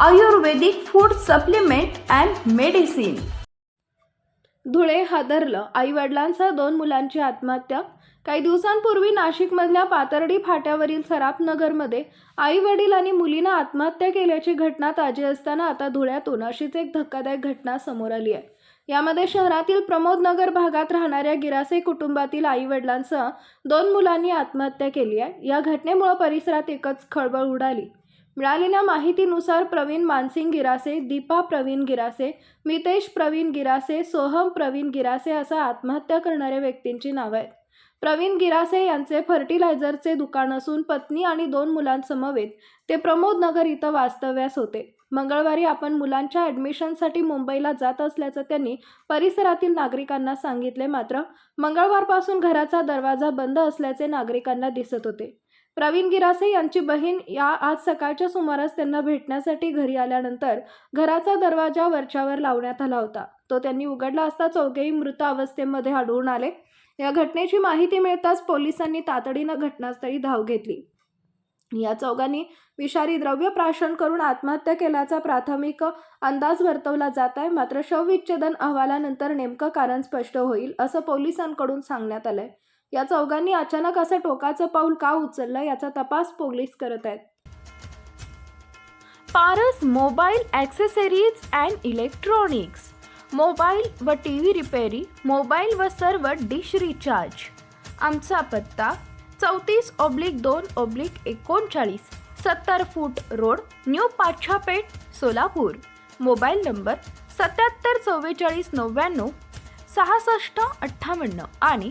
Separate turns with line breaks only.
Ayurvedic food supplement and medicine
Dhule हादरलं. आई वडिलांसह दोन मुलांची आत्महत्या. काही दिवसांपूर्वी नाशिकमधल्या पातर्डी फाट्यावरील सराफनगरमध्ये आई वडील आणि मुलीनं आत्महत्या केल्याची घटना ताजी असताना आता धुळ्यातून अशीच एक धक्कादायक घटना समोर आली आहे. यामध्ये शहरातील प्रमोदनगर भागात राहणाऱ्या गिरासे कुटुंबातील आई वडिलांसह दोन मुलांनी आत्महत्या केली आहे. या घटनेमुळे परिसरात एकच खळबळ उडाली. मिळालेल्या माहितीनुसार प्रवीण मानसिंग गिरासे दीपा प्रवीण गिरासे मितेश प्रवीण गिरासे सोहम प्रवीण गिरासे असं आत्महत्या करणाऱ्या व्यक्तींची नावं आहेत. प्रवीण गिरासे यांचे फर्टिलायझरचे दुकान असून पत्नी आणि दोन मुलांसमवेत ते प्रमोद नगर इथं वास्तव्यास होते. मंगळवारी आपण मुलांच्या ॲडमिशनसाठी मुंबईला जात असल्याचं त्यांनी परिसरातील नागरिकांना सांगितले मात्र मंगळवारपासून घराचा दरवाजा बंद असल्याचे नागरिकांना दिसत होते. प्रवीण गिरासे यांची बहीण या आज सकाळच्या सुमारास त्यांना भेटण्यासाठी घरी आल्यानंतर घराचा दरवाजा वरच्यावर लावण्यात आला होता. तो त्यांनी उघडला असता चौघेही मृत अवस्थेमध्ये आढळून आले. या घटनेची माहिती मिळताच पोलिसांनी तातडीनं घटनास्थळी धाव घेतली. या चौघांनी विषारी द्रव्य प्राशन करून आत्महत्या केल्याचा प्राथमिक अंदाज वर्तवला जात आहे. मात्र शवविच्छेदन अहवालानंतर नेमकं कारण स्पष्ट होईल असं पोलिसांकडून सांगण्यात आलंय. या चौघांनी अचानक असं टोकाचं पाऊल का उचललं याचा तपास पोलीस करत आहेत.
Paras mobile accessories and electronics. Mobile व टी व्ही रिपेरी मोबाईल व सर्व डिश रिचार्ज. आमचा पत्ता चौतीस ऑब्लिक दोन ऑब्लिक एकोणचाळीस सत्तर foot road new Pachhapeth Solapur. Mobile number सत्याहत्तर चव्वेचाळीस नव्याण्णव सहासष्ट अठ्ठावन्न आणि